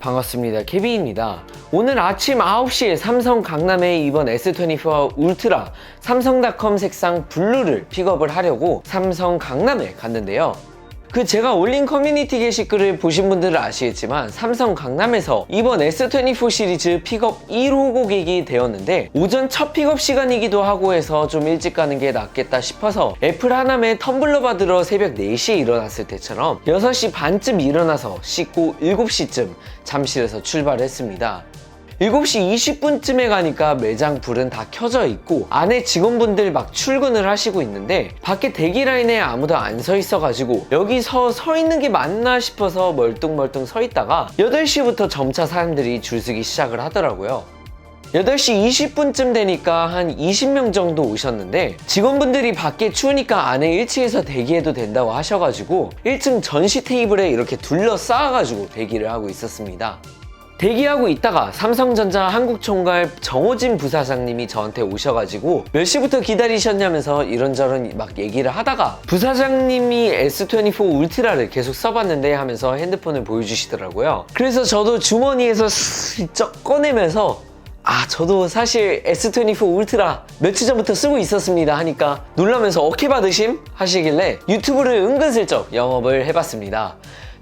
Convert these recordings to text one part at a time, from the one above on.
반갑습니다. 케빈입니다. 오늘 아침 9시에 삼성 강남에 이번 S24 울트라 삼성닷컴 색상 블루를 픽업을 하려고 삼성 강남에 갔는데요. 그 제가 올린 커뮤니티 게시글을 보신 분들은 아시겠지만 삼성 강남에서 이번 S24 시리즈 픽업 1호 고객이 되었는데 오전 첫 픽업 시간이기도 하고 해서 좀 일찍 가는 게 낫겠다 싶어서 애플 하남에 텀블러 받으러 새벽 4시에 일어났을 때처럼 6시 반쯤 일어나서 씻고 7시쯤 잠실에서 출발했습니다. 7시 20분쯤에 가니까 매장 불은 다 켜져 있고 안에 직원분들 막 출근을 하시고 있는데 밖에 대기 라인에 아무도 안 서 있어가지고 여기서 서 있는 게 맞나 싶어서 멀뚱멀뚱 서 있다가 8시부터 점차 사람들이 줄서기 시작을 하더라고요. 8시 20분쯤 되니까 한 20명 정도 오셨는데 직원분들이 밖에 추우니까 안에 1층에서 대기해도 된다고 하셔가지고 1층 전시 테이블에 이렇게 둘러싸아가지고 대기를 하고 있었습니다. 대기하고 있다가 삼성전자 한국총괄 정호진 부사장님이 저한테 오셔가지고 몇 시부터 기다리셨냐면서 이런저런 막 얘기를 하다가 부사장님이 S24 울트라를 계속 써봤는데 하면서 핸드폰을 보여주시더라고요. 그래서 저도 주머니에서 슬쩍 꺼내면서 아 저도 사실 S24 울트라 며칠 전부터 쓰고 있었습니다 하니까 놀라면서 어케 받으심? 하시길래 유튜브를 은근슬쩍 영업을 해봤습니다.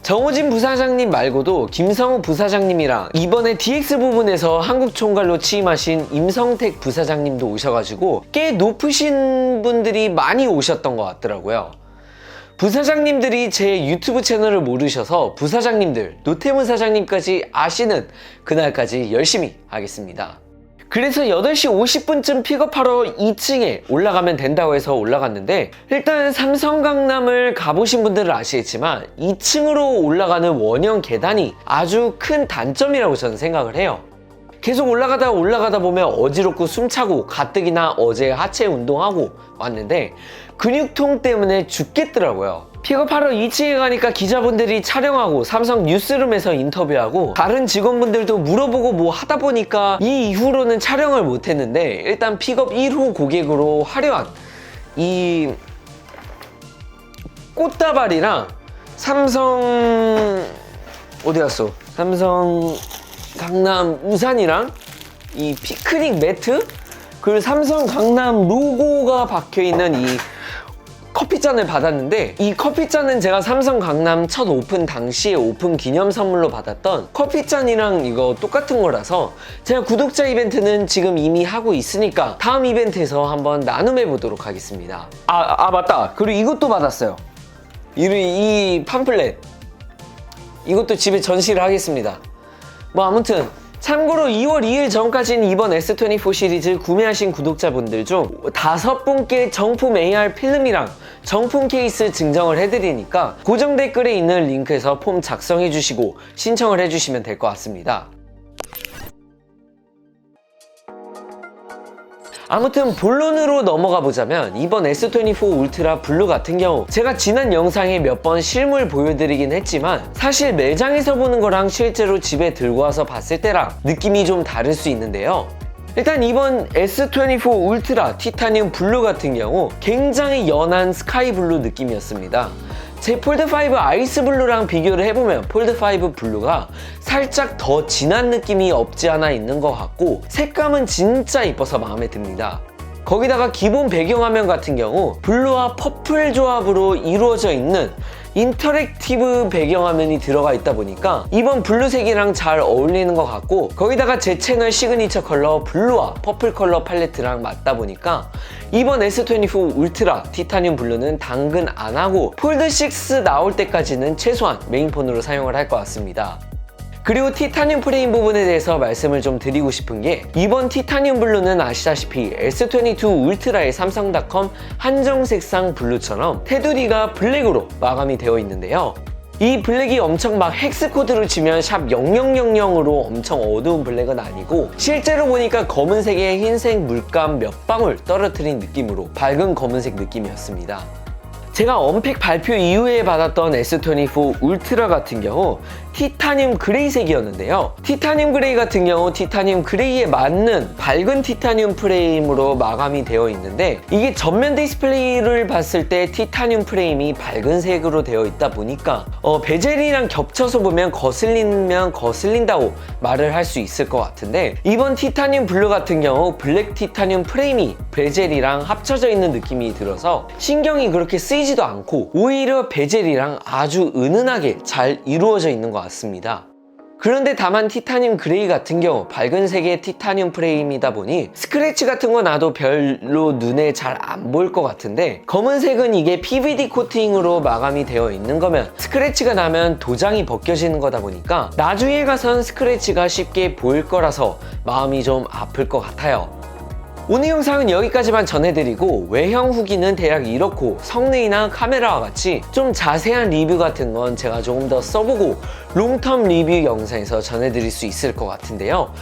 정호진 부사장님 말고도 김성우 부사장님이랑 이번에 DX 부분에서 한국 총괄로 취임하신 임성택 부사장님도 오셔가지고 꽤 높으신 분들이 많이 오셨던 것 같더라고요. 부사장님들이 제 유튜브 채널을 모르셔서 부사장님들, 노태문 사장님까지 아시는 그날까지 열심히 하겠습니다. 그래서 8시 50분쯤 픽업하러 2층에 올라가면 된다고 해서 올라갔는데 일단 삼성 강남을 가보신 분들은 아시겠지만 2층으로 올라가는 원형 계단이 아주 큰 단점이라고 저는 생각을 해요. 계속 올라가다 올라가다 보면 어지럽고 숨차고 가뜩이나 어제 하체 운동하고 왔는데 근육통 때문에 죽겠더라고요. 픽업하러 2층에 가니까 기자분들이 촬영하고 삼성 뉴스룸에서 인터뷰하고 다른 직원분들도 물어보고 뭐 하다 보니까 이 이후로는 촬영을 못했는데 일단 픽업 1호 고객으로 화려한 이 꽃다발이랑 삼성 어디 갔어? 삼성 강남 우산이랑 이 피크닉 매트 그리고 삼성 강남 로고가 박혀 있는 이 커피잔을 받았는데 이 커피잔은 제가 삼성 강남 첫 오픈 당시에 오픈 기념 선물로 받았던 커피잔이랑 이거 똑같은 거라서 제가 구독자 이벤트는 지금 이미 하고 있으니까 다음 이벤트에서 한번 나눔해 보도록 하겠습니다. 아, 아 맞다. 그리고 이것도 받았어요. 이, 이 팜플렛. 이것도 집에 전시를 하겠습니다. 뭐 아무튼 참고로 2월 2일 전까지는 이번 S24 시리즈 구매하신 구독자분들 중 다섯 분께 정품 AR 필름이랑 정품 케이스 증정을 해드리니까 고정 댓글에 있는 링크에서 폼 작성해 주시고 신청을 해주시면 될 것 같습니다. 아무튼 본론으로 넘어가 보자면 이번 S24 울트라 블루 같은 경우 제가 지난 영상에 몇 번 실물 보여드리긴 했지만 사실 매장에서 보는 거랑 실제로 집에 들고 와서 봤을 때랑 느낌이 좀 다를 수 있는데요. 일단 이번 S24 울트라 티타늄 블루 같은 경우 굉장히 연한 스카이 블루 느낌이었습니다. 제 폴드5 아이스 블루랑 비교를 해보면 폴드5 블루가 살짝 더 진한 느낌이 없지 않아 있는 것 같고 색감은 진짜 이뻐서 마음에 듭니다. 거기다가 기본 배경화면 같은 경우 블루와 퍼플 조합으로 이루어져 있는 인터랙티브 배경화면이 들어가 있다 보니까 이번 블루색이랑 잘 어울리는 것 같고 거기다가 제 채널 시그니처 컬러 블루와 퍼플 컬러 팔레트랑 맞다 보니까 이번 S24 울트라 티타늄 블루는 당근 안 하고 폴드6 나올 때까지는 최소한 메인폰으로 사용을 할 것 같습니다. 그리고 티타늄 프레임 부분에 대해서 말씀을 좀 드리고 싶은 게 이번 티타늄 블루는 아시다시피 S22 울트라의 삼성닷컴 한정 색상 블루처럼 테두리가 블랙으로 마감이 되어 있는데요. 이 블랙이 엄청 막 헥스 코드로 치면 샵 0000으로 엄청 어두운 블랙은 아니고 실제로 보니까 검은색에 흰색 물감 몇 방울 떨어뜨린 느낌으로 밝은 검은색 느낌이었습니다. 제가 언팩 발표 이후에 받았던 S24 울트라 같은 경우 티타늄 그레이색이었는데요. 티타늄 그레이 같은 경우 티타늄 그레이에 맞는 밝은 티타늄 프레임으로 마감이 되어 있는데 이게 전면 디스플레이를 봤을 때 티타늄 프레임이 밝은 색으로 되어 있다 보니까 어, 베젤이랑 겹쳐서 보면 거슬리면 거슬린다고 말을 할 수 있을 것 같은데 이번 티타늄 블루 같은 경우 블랙 티타늄 프레임이 베젤이랑 합쳐져 있는 느낌이 들어서 신경이 그렇게 쓰이지도 않고 오히려 베젤이랑 아주 은은하게 잘 이루어져 있는 것 같 습니다. 그런데 다만 티타늄 그레이 같은 경우 밝은 색의 티타늄 프레임이다 보니 스크래치 같은 거 나도 별로 눈에 잘 안 보일 것 같은데 검은색은 이게 PVD 코팅으로 마감이 되어 있는 거면 스크래치가 나면 도장이 벗겨지는 거다 보니까 나중에 가선 스크래치가 쉽게 보일 거라서 마음이 좀 아플 것 같아요. 오늘 영상은 여기까지만 전해드리고 외형 후기는 대략 이렇고 성능이나 카메라와 같이 좀 자세한 리뷰 같은 건 제가 조금 더 써보고 롱텀 리뷰 영상에서 전해드릴 수 있을 것 같은데요.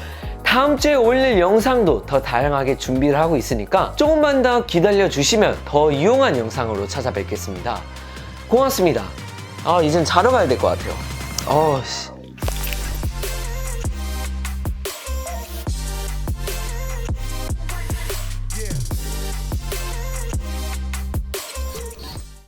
다음 주에 올릴 영상도 더 다양하게 준비를 하고 있으니까 조금만 더 기다려 주시면 더 유용한 영상으로 찾아뵙겠습니다. 고맙습니다. 아, 이젠 자러 가야 될 것 같아요. 어, 씨.